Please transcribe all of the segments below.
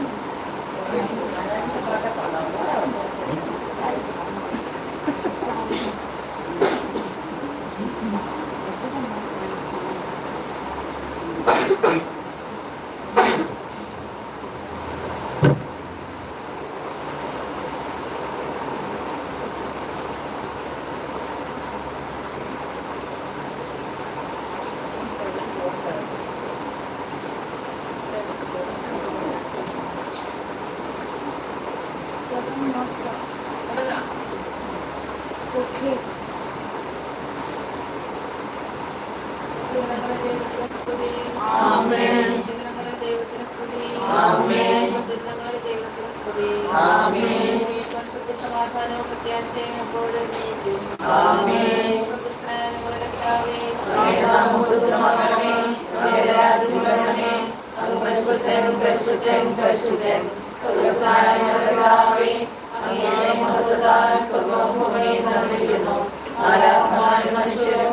Дякую. സമാധാനവും പ്രത്യാശയും എപ്പോഴും ഞങ്ങളുടെ പിതാവേ, വരണമേ. അങ്ങ് പരിശുദ്ധൻ പിതാവേ അങ്ങയുടെ മഹത്വത്താൽ നിറഞ്ഞിരിക്കുന്നു. മാലാഖമാരും മനുഷ്യരും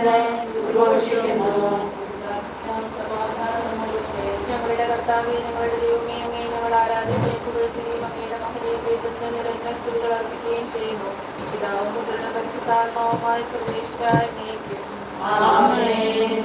എന്ന് ഉദ്ഘോഷിക്കുന്നു ഞങ്ങളുടെ കർത്താവ് ഞങ്ങളുടെ ദൈവമേ അങ്ങേ ഞങ്ങൾ ആരാധിക്കുകയും പുകഴ്ത്തുകയും അങ്ങയുടെ മഹനീയത്വത്തിന് നിരന്തര സ്തുതികൾ അർപ്പിക്കുകയും ചെയ്യുന്നു പിതാവും പുത്രനും പരിശുദ്ധാത്മാവുമായി സർവേശ്വരായ നീക്കും ആമേൻ.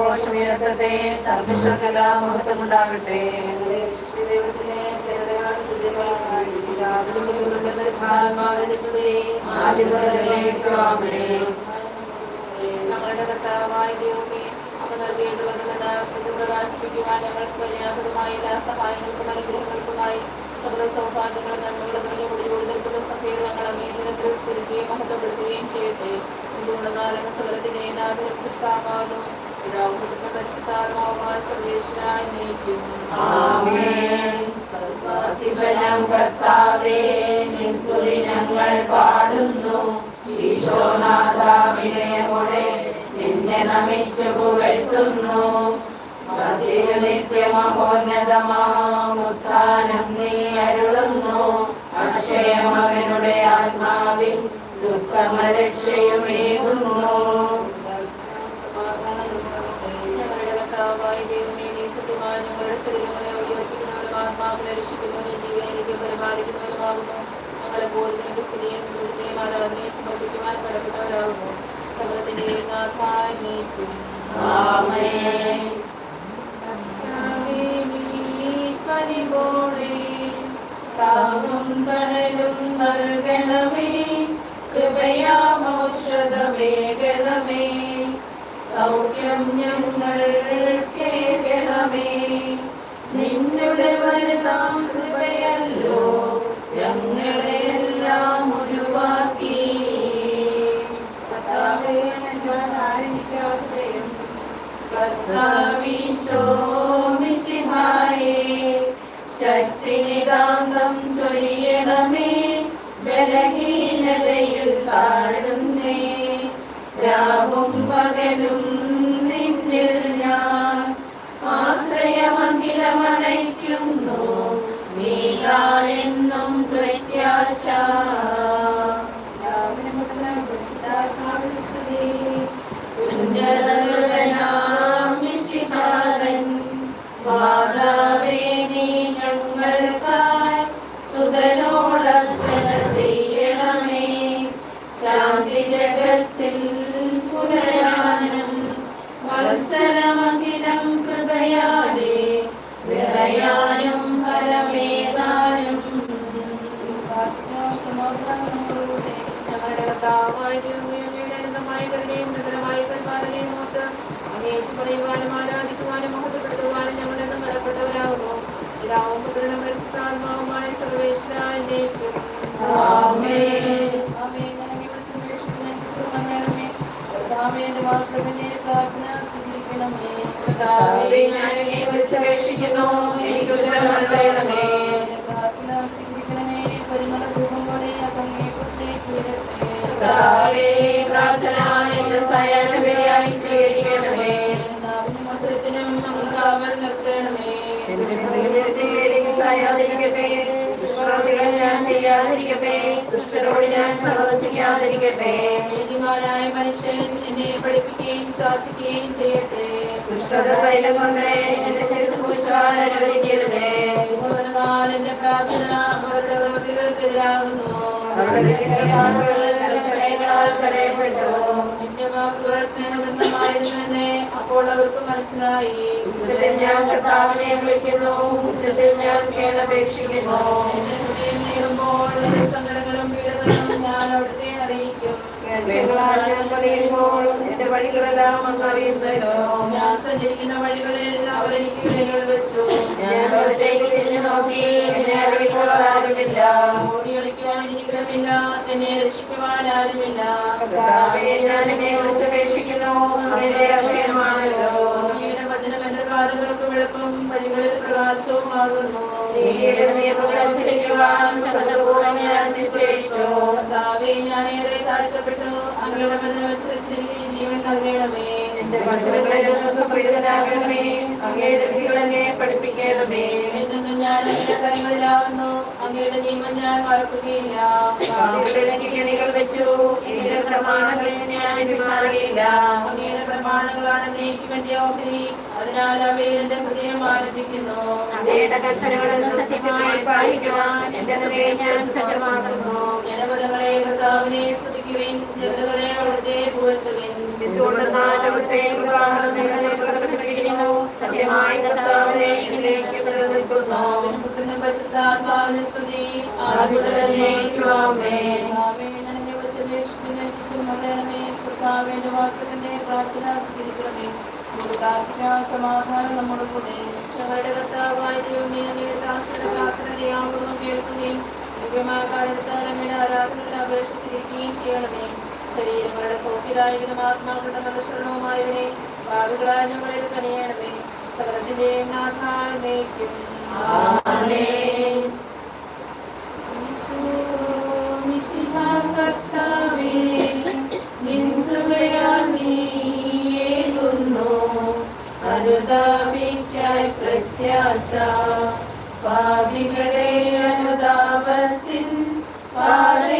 ഘോഷമുയർത്തട്ടെ ധർമ്മശർക്കെല്ലാം മഹത്വമുണ്ടാകട്ടെ മുതലേക്ക് ആമേൻ ഞങ്ങളുടെ കർത്താവായ ദൈവമേ അങ്ങ് നൽകിയിട്ടുള്ളതുമെന്ന് പ്രകാശിപ്പിക്കുവാൻ ഞങ്ങൾക്ക് കഴിയാത്തതുമായ എല്ലാ സഹായങ്ങൾക്കും അനുഗ്രഹങ്ങൾക്കുമായി സകല സൗഭാഗ്യങ്ങളും നന്മകളും നിറഞ്ഞ മുടിയോട് നിൽക്കുന്ന സഭയിൽ ഞങ്ങൾ അങ്ങേ നിരന്തരം സ്തുതിക്കുകയും മഹത്വപ്പെടുത്തുകയും ചെയ്യട്ടെ. എന്തുകൊണ്ടെന്നാൽ അങ്ങ് സകലത്തിന്റെ ഏനാഭിലും സൃഷ്ടാവാകുന്നു പിതാവും പുത്രന്റെ പരിശുദ്ധാത്മാവുമായ സർവേശ്വരായി നയിക്കും സർവാധിപനം കർത്താവേ ഞങ്ങൾ പാടുന്നു. ഈശോനാഥാവിനയോടെ നിന്നെ നമിച്ചു പുകഴ്ത്തുന്നു. മധ്യ നിത്യമഹോന്നതമാമുത്ഥാനം നീ അരുളുന്നു. അക്ഷയമകനുടെ ആത്മാവിൽ ദുഃഖമരക്ഷയുമേകുന്നു ഞങ്ങളുടെ ശരീരങ്ങളെ ഉയർപ്പിക്കുന്നവരും ആത്മാക്കളെ രക്ഷിക്കുന്നവരും ജീവനിലേക്ക് പരിപാലിക്കുന്നവരുമാകുന്നു ഞങ്ങളെപ്പോൾ നിന്റെ സ്ഥിതിയും ദുരിതയും ആരാധനയെ സമർപ്പിക്കുവാൻ കടപ്പെട്ടവരാകുന്നു. സകലത്തിന്റെ നാഥായ നീക്കും. താങ്ങും തണലും നൽകണമേ കൃപയാമോക്ഷതമേകണമേ സൗഖ്യം ഞങ്ങൾ കേൾക്കണമേ നിന്നുടെ വലുതാം കൃപയല്ലോ ഞങ്ങളെ എല്ലാം ഉരുവാക്കി കർത്താവേ, ശക്തിനിതാന്തം ചൊരിയണമേ ബലഹീനതയിൽ താഴുന്നേ. രാവും പകലും നിന്നിൽ ഞാൻ ആശ്രയമഖിലമണയ്ക്കുന്നു നീലാണെന്നും പ്രത്യാശ. കർത്താവായ ദൈവമേ, അങ്ങയുടെ അനന്തമായ കരുണയും നിരന്തരമായ പരിപാലനയും ഓർത്ത് അങ്ങേക്ക് പറയുവാനും ആരാധിക്കുവാനും മഹത്വപ്പെടുത്തുവാനും ഞങ്ങളെന്നും കടപ്പെട്ടവരാകുന്നു പിതാവും പുത്രനും പരിശുദ്ധാത്മാവുമായ സർവേശ്വരേക്കും ആമേൻ. കർത്താവേ, പ്രാർത്ഥന എന്റെ സയാനബലിയായി സ്വീകരിക്കണമേ. മന്ത്രത്തിനും കാവൽ നിർത്തണമേ എന്റെ ചായാതിരിക്കട്ടെ. ദുഷ്പ്രവൃത്തികൾ ഞാൻ ചെയ്യാതിരിക്കട്ടെ. ദുഷ്ടരോട് ഞാൻ സഹവസിക്കാതിരിക്കട്ടെ. നീതിമാനായ മനുഷ്യൻ എന്നെ പഠിപ്പിക്കുകയും ശാസിക്കുകയും ചെയ്യട്ടെ. ദുഷ്ടത തൈലം കൊണ്ട് എന്റെ ശുശ്രൂഷാൻ അനുവദിക്കരുതേ. എന്റെ പ്രാർത്ഥന അവരുടെ പ്രവൃത്തികൾക്കെതിരാകുന്നു. അവരുടെ കൽപ്പനകളാൽ തടയപ്പെട്ടു എന്റെ വാക്കുകൾ അപ്പോൾ അവർക്ക് മനസ്സിലായി. ഉച്ചത്തിൽ ഞാൻ കർത്താവിനെ വിളിക്കുന്നു. ഉച്ചത്തിൽ ഞാൻ കേണപേക്ഷിക്കുന്നു എന്റെ ഹൃദയം നീറുമ്പോൾ എന്റെ സങ്കടങ്ങളും പീഡകളും ഞാൻ അവിടുത്തെ പതിയുമ്പോൾ എന്റെ വഴികളെല്ലാം അങ്ങ് അറിയുന്നല്ലോ ഞാൻ സഞ്ചരിക്കുന്ന വഴികളെല്ലാം അവർ എനിക്ക് വിളികൾ വെച്ചു. ഞാൻ പുറത്തേക്ക് തിരിഞ്ഞു നോക്കി എന്നെ അറിവിക്കുവാൻ ആരുമില്ല ഓടി ഒളിക്കുവാൻ എനിക്കിടമില്ല. എന്നെ രക്ഷിക്കുവാൻ ആരുമില്ല. ഞാൻ എന്നെ വിളിച്ചപേക്ഷിക്കുന്നു അങ്ങനെ അഭയമാണല്ലോ. അങ്ങയുടെ വചനം എന്റെ വിളക്കും വഴികളിൽ പ്രകാശവുമാകുന്നു. നീതിയുടെ നിയമങ്ങൾ അനുസരിക്കുവാൻ സന്തപൂർവം ഞാൻ നിശ്ചയിച്ചു. കർത്താവേ ഞാൻ ഏറെ താഴ്ത്തപ്പെട്ടു അങ്ങയുടെ എനിക്ക് ജീവൻ നൽകണമേ. എന്റെ വചനങ്ങളിൽ നിന്ന് സുപ്രീതനാകണമേ അങ്ങയുടെ വിധികൾ എന്നെ പഠിപ്പിക്കണമേ. എന്നെന്നും ഞാൻ അങ്ങയുടെ കരങ്ങളിലാകുന്നു. അങ്ങയുടെ ജീവൻ ഞാൻ മറക്കുകയില്ല. എനിക്ക് കെണികൾ വെച്ചു. ഇതിന്റെ പ്രമാണങ്ങളിൽ ഞാൻ പിന്മാറിയില്ല അങ്ങയുടെ പ്രമാണങ്ങളാണ് നീക്കും എന്റെ ഓഹരി. അതിനാൽ അവയിൽ എന്റെ ഹൃദയം ആനന്ദിക്കുന്നു. അങ്ങയുടെ കൽപ്പനകളൊന്നും സത്യമായി പാലിക്കുവാൻ എന്റെ ഹൃദയം ഞാൻ സജ്ജമാക്കുന്നു. ജനതകളെ അവിടുത്തെ പുകഴ്ത്തുവിൻ എന്തുകൊണ്ടെന്നാൽ അവിടുത്തെ കൃപാകരം നിങ്ങളിൽ പ്രകടപ്പെട്ടിരിക്കുന്നു സത്യമായ കർത്താവിനെ ഇതിലേക്ക് നിലനിൽക്കുന്നു പുത്രനും പരിശുദ്ധാത്മാവിന് സ്തുതി. ആദിമുതലേക്കുവാമേൻ. കർത്താവിന്റെ വാക്കിന്റെ പ്രാർത്ഥന സ്വീകരിക്കണമേ നമുക്ക് പ്രാർത്ഥിക്കാം. സമാധാനം നമ്മുടെ കൂടെ. ഞങ്ങളുടെ കർത്താവായ ദൈവമേ ദാസരുടെ പ്രാർത്ഥന ദയാപൂർവം കേൾക്കുകയും ദിവ്യമായ കാരണത്താൽ അങ്ങയുടെ ആരാധനയുടെ അപേക്ഷ സ്വീകരിക്കുകയും ചെയ്യണമേ. ശരീരങ്ങളുടെ സൗഖ്യദായകനും ആത്മാക്കളുടെ നല്ല ശരണവുമായവനെ ഭാവികളായ ഞങ്ങളിൽ കനിയണമേ. സകലത്തിന്റെ നാഥായ നയിക്കും കർത്താവേ, പാപികളെ അനുതാപത്തിൻ പാതയിലേക്ക്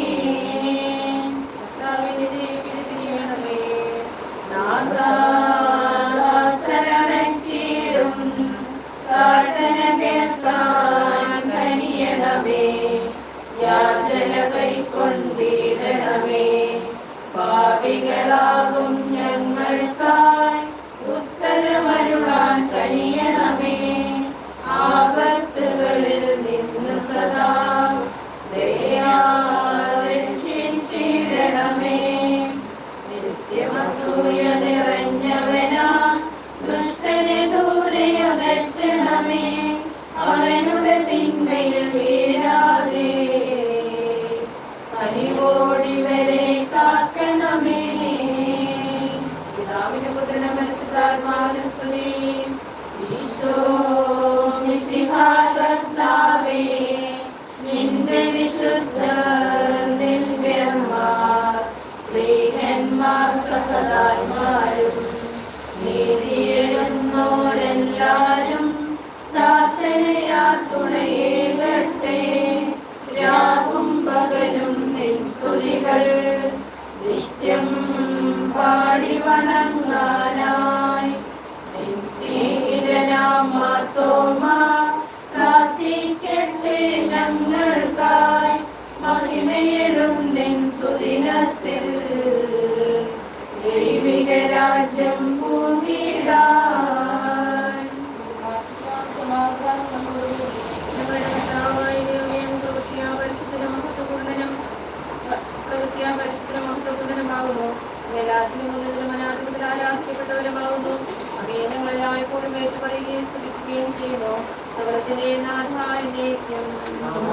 പരിശുദ്ധാത്മാവിനും സ്തുതി ഈശോ മിശിഹാകർത്താവേ നിന്റെ വിശുദ്ധ ദിവ്യന്മാർ സ്ത്രീഹന്മാർ സഹതാന്മാരും നീതിയെഴുന്നോരെല്ലാരും പ്രാർത്ഥനയാ തുണയേകട്ടെ രാവും പകലും നിൻ സ്തുതികൾ നിത്യം പാടി വണങ്ങാനായി നിൻ സ്നേഹിതനാം മാത്തോമാ പ്രാർത്ഥിക്കട്ടെ ഞങ്ങൾക്കായി മഹിമയിടും നിൻ സുദിനത്തിൽ. ദൈവിക രാജ്യം പൂങ്ങിടാൻ സമാധാനം. ഞങ്ങളുടെ കർത്താവായ പ്രവൃത്തിയാ പരിശുദ്ധനും മഹത്വപൂർണനുമാകുന്നു എല്ലാത്തിനും മുതലും അനാഥിപത്തിൽ ആരാധിക്കപ്പെട്ടവരുമാകുന്നു എപ്പോഴും ഏറ്റുപറയുകയും സ്തുതിക്കുകയും ചെയ്യുന്നു. സകലത്തിന്റെ നാഥായ നിത്യം.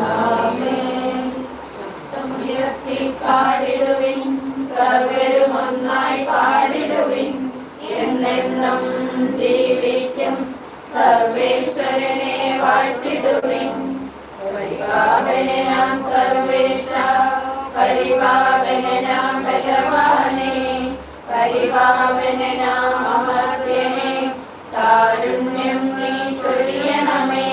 ആമേൻ. ശബ്ദമുയർത്തി പാടിടുവിൻ സർവരും ഒന്നായി പാടിടുവിൻ. എന്നെന്നും ജീവിക്കും. സർവേശ്വരനെ വാഴ്ത്തിടുവിൻ. പരിപാവനാം സർവേശ. പരിപാവനാം ബലവാനെ പരിപാവനാം അമർത്യനെ. നീ ചൊരിയണമേ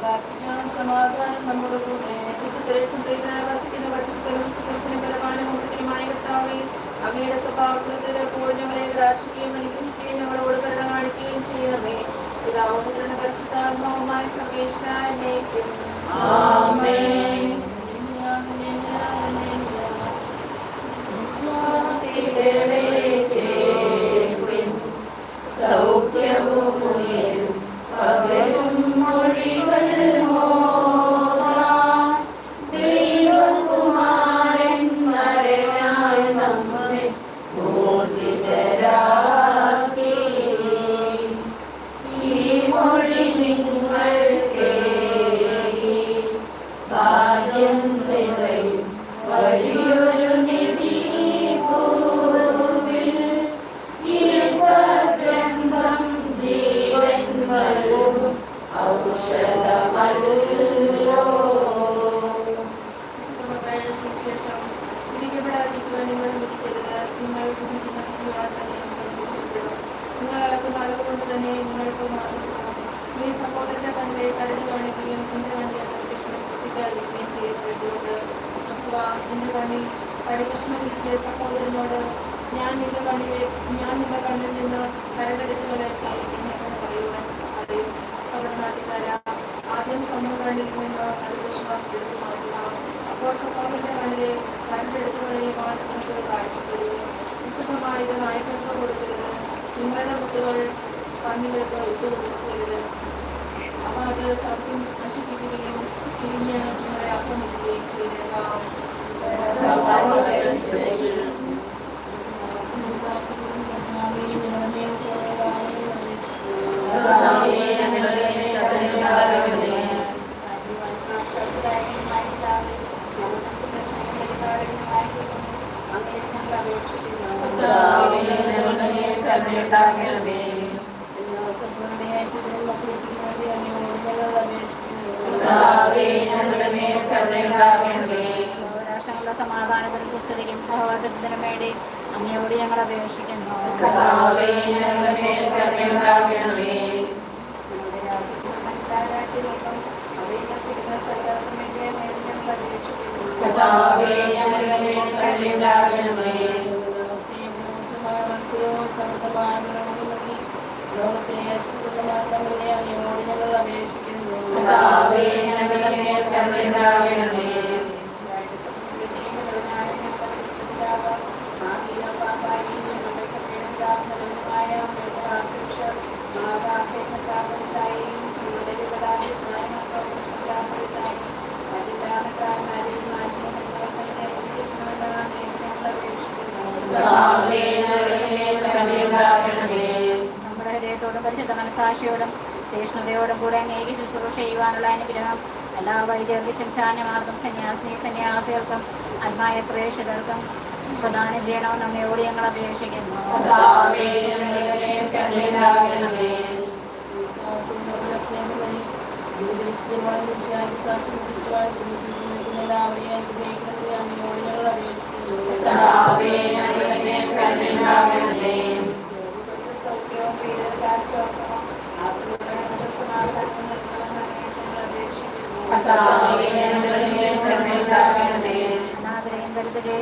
പ്രാർത്ഥിക്കാം. സമാധാനം നമ്മോടുകൂടെ വിശുദ്ധരിൽ സംതൃപ്തനായി വസിക്കുന്ന പരിശുദ്ധനും സ്തുതിക്കും ബലവാനും മുഴുവനുമായ കർത്താവേ, അങ്ങയുടെ സ്വഭാവത്തിൽ എപ്പോഴും ഞങ്ങളെ കടാക്ഷിക്കുകയും അനുഗ്രഹിക്കുകയും ഞങ്ങളോട് കരുണ കാണിക്കുകയും ചെയ്യണമേ പിതാവും പുത്രനും പരിശുദ്ധാത്മാവുമായ സർവേശ്വരായ എന്നേക്കും. ആമേൻ. വിശ്വാസികളെ കേൾപ്പിൻ സൗഖ്യവും കൊണ്ട് തന്നെ നിങ്ങൾക്ക് മാറിക്കൊടുക്കും ഈ സഹോദരന്റെ തന്നെ കരുതി കാണിക്കുകയും എന്റെ കണ്ണിലെ കരകൃഷ്ണനെ സൃഷ്ടിക്കാതിരിക്കുകയും ചെയ്യുന്നത് എന്തുകൊണ്ട് അഥവാ നിന്റെ കണ്ണിൽ കരകൃഷ്ണനിലെ സഹോദരനോട് ഞാൻ നിന്റെ കണ്ണിലെ ഞാൻ നിന്റെ കണ്ണിൽ നിന്ന് കരടെടുത്ത് കളയട്ടെ എന്ന് പറയുവാൻ പറയും അവരുടെ നാട്ടുകാര ആദ്യം സ്വന്തം കണ്ണിൽ നിന്ന് കരകൃഷ്ണ എടുത്തു മാറ്റുക അപ്പോൾ സഹോദരന്റെ കണ്ണിലെ കരടെടുത്ത് കളയുവാൻ നിങ്ങൾക്ക് കാഴ്ച തരികയും വിശുദ്ധമായത് നായകത്വം കൊടുക്കരുത്. നിങ്ങളുടെ കുട്ടികൾ കണ്ണുകൾക്ക് ഇട്ട് കൊടുക്കരുത്. അവ അത് സത്യം നശിപ്പിക്കുകയും തിരിഞ്ഞ് നിങ്ങളെ ആക്രമിക്കുകയും ചെയ്തേക്കാം കർത്താവേ, ഞങ്ങളുടെ കരുണയാകണമേ. കർത്താവേ, ഞങ്ങളുടെ മേൽ കരുണയുണ്ടാകണമേ. കർത്താവേ, ഞങ്ങളുടെ മേൽ കരുണയുണ്ടാകണമേ. രാഷ്ട്രങ്ങളുടെ സമാധാനത്തിനും സുസ്ഥിതിക്കും സഹോദരത്തിനും വേണ്ടി അങ്ങയോട് ഞങ്ങൾ അപേക്ഷിക്കുന്നു കർത്താവേ, ഞങ്ങളുടെ മേൽ കരുണയുണ്ടാകണമേ. ഞങ്ങളുടെ രാജ്യത്തിൽ മനസ്സിലാകാത്തിലേക്കും അവയിൽ വസിക്കുന്ന സർക്കാരിനും വേണ്ടി അങ്ങയോട് ഞങ്ങൾ അപേക്ഷിക്കുന്നു കർത്താവേ, ഞങ്ങളുടെ മേൽ കരുണയുണ്ടാകണമേ. ലോകത്തെ അങ്ങയോട് ഞങ്ങൾ അപേക്ഷിക്കുന്നു കർത്താവേ, ഞങ്ങളുടെ മേൽ കരുണയുണ്ടാകണമേ. കർത്താവേ, ഞങ്ങളുടെ മേൽ ഭക്തിയോടും പരിശുദ്ധ മനസാക്ഷിയോടും തീഷ്ണതയോടും കൂടെ അങ്ങേക്ക് ശുശ്രൂഷ ചെയ്യുവാനുള്ള അനുഗ്രഹം എല്ലാ വൈദ്യർക്കും ശംശാന്യമാർക്കും സന്യാസിനി സന്യാസികൾക്കും ആത്മായ പ്രേക്ഷകർക്കും പ്രദാനം ചെയ്യണമെന്ന് അമ്മയോട് ഞങ്ങൾ അപേക്ഷിക്കുന്നു. എല്ലാവരെയും ഞങ്ങൾ അപേക്ഷിക്കുന്നു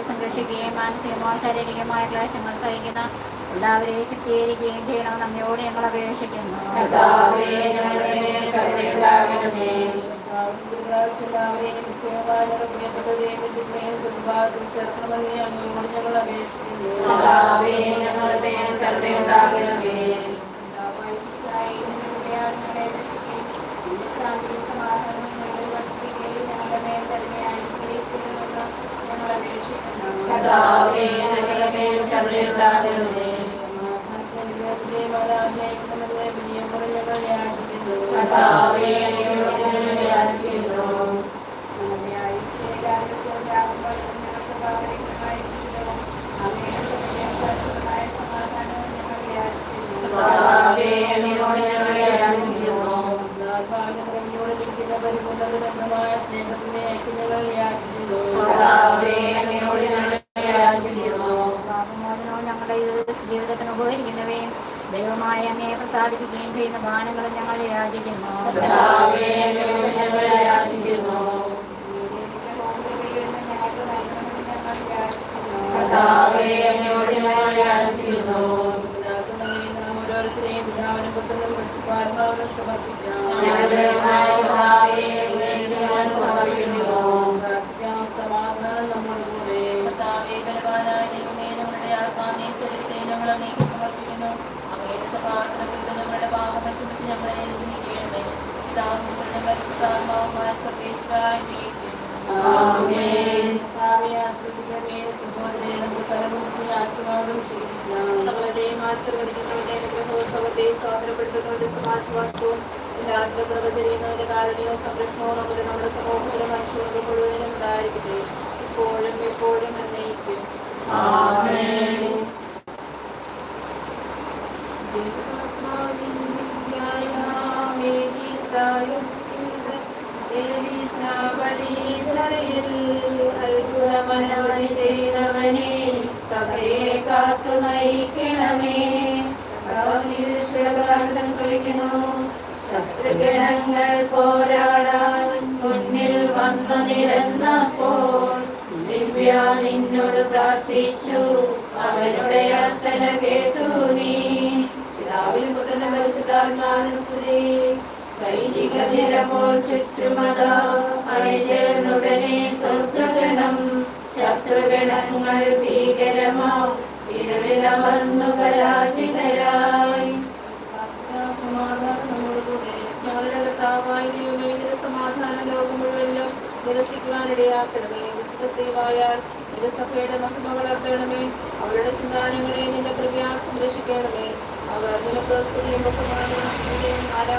സംരക്ഷിക്കുകയും മാനസികമോ ശാരീരികമായ ക്ലേശങ്ങൾ സഹിക്കുന്ന എല്ലാവരെയും ശക്തീകരിക്കുകയും ചെയ്യണമെന്ന് അമ്മയോട് ഞങ്ങൾ അപേക്ഷിക്കുന്നു. എല്ലാവരെയും സുഖഭാഗത്തിൽ ചേർക്കണമെന്ന് അമ്മയോട് ഞങ്ങൾ അപേക്ഷിക്കുന്നു ഞങ്ങളുടെ കരുണയുണ്ടാകണമേ. കർത്താവേ, ഞങ്ങളുടെ മേൽ കരുണയുണ്ടാകണമേ. കർത്താവേ, ഞങ്ങളോട് യാചിക്കുന്നു. ഞങ്ങളുടെ ആയുസ്സിലെ രാജസ്വം രാകുമ്പോൾ ഞങ്ങൾക്ക് ഭാവനമായ ജീവിതവും അങ്ങയുടെ ശാശ്വതമായ സമാധാനവും ഞങ്ങൾ യാചിക്കുന്നു കർത്താവേ, ഞങ്ങളോട് ഞങ്ങൾ യാചിക്കുന്നു. പരിപൂർണമായ സ്നേഹത്തിന്റെ ഐക്യങ്ങൾ യാചിക്കുന്നു കർത്താവേ, ഞങ്ങളോട് ഞങ്ങൾ യാചിക്കുന്നു. പാപമോചനവും ഞങ്ങളുടെ ജീവിതത്തിന് ഉപകരിക്കുന്നവയും ദൈവമായ അങ്ങയെ പ്രസാദിപ്പിക്കുകയും ചെയ്യുന്ന ഗാനങ്ങളും ഞങ്ങൾ യാചിക്കുന്നു. ഞങ്ങൾക്ക് നൽകണമെന്ന് ഞങ്ങൾ യാചിക്കുന്നു കർത്താവേ, ഞങ്ങളോട് ഞങ്ങൾ യാചിക്കുന്നു. നാം ഓരോരുത്തരെയും പുത്രനും പരിശുദ്ധാത്മാവിനും സമർപ്പിക്കാം. സമർപ്പിക്കുന്നു. പ്രാർത്ഥിക്കാം. സമാധാനം നമ്മുടെ കൂടെ. ഞങ്ങളുടെ ആത്മാവിനെ ശരീരത്തെ ഞങ്ങൾ അങ്ങേക്ക് സമർപ്പിക്കുന്നു. അങ്ങയുടെ സഭാതലത്തിൽ ഞങ്ങളുടെ പാപങ്ങൾ ക്ഷമിച്ച് ഞങ്ങളെ പരിശുദ്ധാത്മാവുമായ സർവേശ്വരായ നമുക്ക്. സകലത്തെയും ആശീർവദിക്കുന്നവന്റെ അനുഗ്രഹവും സകലത്തെയും സ്വാതന്ത്ര്യപ്പെടുത്തുന്നവന്റെ സമാശ്വാസവും എല്ലാവർക്കും കൃപ ചെയ്യുന്നവന്റെ കാരുണ്യവും സംരക്ഷണവും നമ്മുടെ നമ്മുടെ സമൂഹത്തിലെ മനുഷ്യർക്ക് മുഴുവനും ഉണ്ടായിരിക്കട്ടെ. ഇപ്പോഴും എപ്പോഴും ശസ്ത്രഗണങ്ങൾ പോരാടാൻ മുന്നിൽ വന്നു നിരന്നപ്പോൾ ദിവ്യ നിന്നോട് പ്രാർത്ഥിച്ചു അവരുടെ അർത്ഥന കേട്ടു നീ. പിതാവിനും പുത്രനും പരിശുദ്ധാത്മാവിനും സ്തുതി. സൈനിക ചുറ്റുമതാ അണിചേർന്നുടനെ സ്വർഗഗണം ശത്രുഗണങ്ങൾ ഭീകരമോ ഇരുളിലമർന്നു പരാജിതരായി സമാധാനം ലോകം മുഴുവനും നിരസിക്കുവാനിടയാക്കണമേ. വിശുദ്ധ സേവായാൽ നിരസഭയുടെ സഭയുടെ മഹിമ വളർത്തണമേ. അവരുടെ സന്താനങ്ങളെ നിന്റെ കൃപയാൽ സംരക്ഷിക്കണമേ. അവർ നിനക്ക് സ്തുതിയും ബഹുമാനവും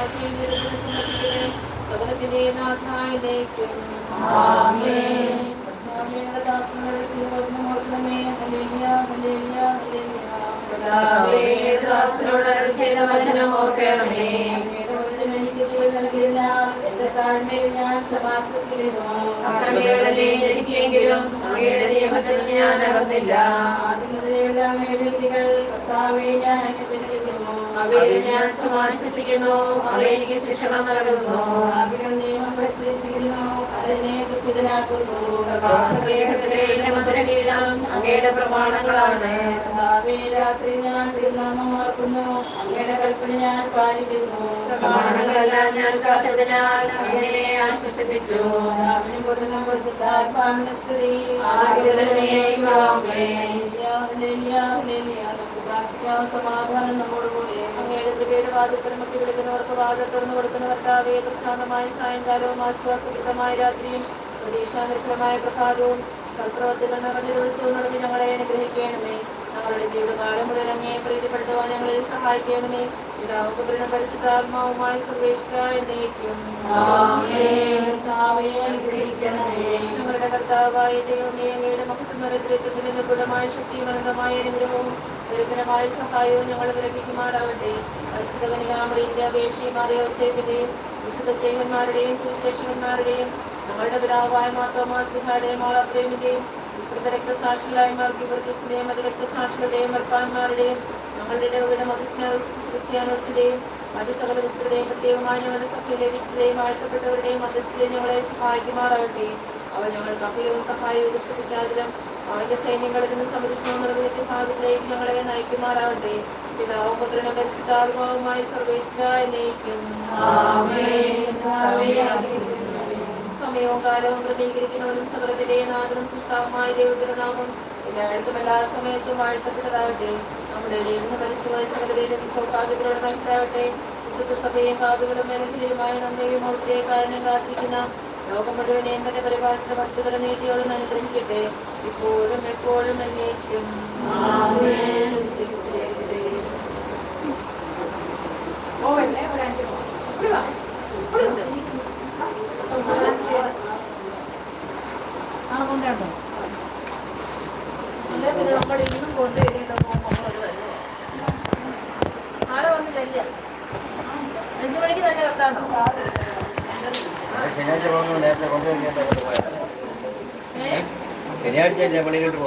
സ്തുതിയും ആരാധനയും നിരന്തരം സമർപ്പിക്കണേ സകലത്തിന്റെ നാഥായി നയിക്കും ആമേൻ. കർത്താവേ, ദാസങ്ങളുടെ ജീവിതം ഓർക്കണമേ ഹല്ലേലൂയ ഹല്ലേലൂയ കർത്താവേ, ദാസനോട് ചെയ്ത വചനം ഓർക്കണമേ അക്രമികളെ ജനിക്കെങ്കിലും അങ്ങയുടെ നിയമത്തിൽ ഞാൻ അകന്നില്ല അവയിൽ ഞാൻ സമാശ്വസിക്കുന്നു അവ ശിക്ഷണം നൽകുന്നു. സ്നേഹത്തിലെ എന്റെ മധുരഗീതം അങ്ങയുടെ പ്രമാണങ്ങളാണ്. രാത്രി ഞാൻ തീർനാമം ഓർക്കുന്നു അങ്ങയുടെ കൽപ്പന ഞാൻ പാലിക്കുന്നു. പ്രമാണങ്ങളെല്ലാം ഞാൻ കാത്തതിനാൽ അങ്ങനെ ആശ്വസിപ്പിച്ചു. രാവിലെ പൊതുനം ആദ്യമുതലേക്കും ആമേൻ. പ്രാർത്ഥിക്കാം സമാധാനം നമ്മോടുകൂടി അങ്ങയുടെ കൃപയുടെ വാദത്തിൽ മുട്ടി വിളിക്കുന്നവർക്ക് വാദം തുറന്നു കൊടുക്കുന്ന കർത്താവെ പ്രശാന്തമായ സായങ്കാലവും ആശ്വാസകൃതമായ രാത്രിയും പ്രതീക്ഷാനിർഭരമായ പ്രഭാതവും സൽപ്രവർത്തികൾ നിറഞ്ഞ ദിവസവും നിറഞ്ഞ് ഞങ്ങളെ അനുഗ്രഹിക്കണമേ. ഞങ്ങളുടെ ജീവിതകാലം മുഴുവൻ അങ്ങേ പ്രീതിപ്പെടുത്തുവാൻ ഞങ്ങളെ സഹായിക്കണമേ. പിതാവും പുത്രനും പരിശുദ്ധാത്മാവുമായി സർവേശ്വര എന്നേക്കും. കർത്താവേ അനുഗ്രഹിക്കണമേ. ഞങ്ങളുടെ കർത്താവായ ദൈവമേ അങ്ങയുടെ മഹത്വം ദരിദ്രത്തിൽ നിന്ന് ഗുണമായ ശക്തിയും അനന്തമായ അനുഗ്രഹവും ദരിദ്രമായ സഹായവും ഞങ്ങൾ വിലപിക്കുമാറാകട്ടെ പരിശുദ്ധകനികാമറിന്റെ അപേക്ഷയും അറിയോസേഫിന്റെയും വിശുദ്ധ സേവന്മാരുടെയും സുവിശേഷകന്മാരുടെയും ഞങ്ങളുടെ പിതാവായ മാർത്തോമാസിഹായുടെയും മാറാപ്രേമിന്റെയും വിശുദ്ധ രക്തസാക്ഷികളായ മാർഗിവർഗീസിന്റെയും മത രക്തസാക്ഷികളുടെയും മർപ്പാന്മാരുടെയും ഞങ്ങളുടെ ഇടവയുടെ മതസ്ന ക്രിസ്ത്യാനോസിന്റെയും മറ്റു സകല വിസ്തൃതയും പ്രത്യേകമായി ഞങ്ങളുടെ സഭയിലെ വിസ്തൃതയും ആഴ്ത്തപ്പെട്ടവരുടെയും മധ്യസ്ഥരെ ഞങ്ങളെ സഹായിക്കുമാറാകട്ടെ. അവ ഞങ്ങൾക്ക് അഭയവും സഹായവും ദുഷ്ടപിശാചിലും അവന്റെ സൈന്യങ്ങളിൽ നിന്ന് സംരക്ഷണവും നിറവേറ്റിയ ഭാഗത്തിലേക്ക് ഞങ്ങളെ നയിക്കുമാറാകട്ടെ. പിതാവും പുത്രനും പരിശുദ്ധാത്മാവുമായി സർവേശ്വര നയിക്കും സമയവും കാലവും ക്രമീകരിക്കുന്നവരും സകലത്തിലെയും നാഥനും സൃഷ്ടാവുമായ ദൈവത്തിന്റെ നാമം എല്ലായിടത്തും എല്ലാ സമയത്തും വാഴ്ത്തപ്പെട്ടതാകട്ടെ. നമ്മുടെ ഇടയിൽ പരിശുവായ സകലതയുടെ സൗഭാഗ്യത്തിലൂടെ നൽകട്ടെ വിശുദ്ധ സഭയും ഭാവികളും മേലത്തിലുമായ നമ്മയും അവിടുത്തെ കാരണം കാത്തിരിക്കുന്ന ലോകം മുഴുവനെയും തന്നെ പരിപാടിയുടെ ഭക്തികര നീട്ടിയോടും അനുഗ്രഹിക്കട്ടെ. ഇപ്പോഴും എപ്പോഴും എന്നേക്കും. പോവല്ലേ ഒരു അഞ്ച് പോ. ഇവിടെ അല്ലേ പിന്നെ നമ്മൾ ഇന്നും കൊണ്ട് എഴുതിയിട്ട് പോകുമ്പോൾ വരുന്നത് വന്നില്ല അഞ്ചു മണിക്ക് തന്നെ കത്താണോ ശനിയാഴ്ച പോകുന്നത് നേരത്തെ ശനിയാഴ്ച പള്ളിയിലോട്ട്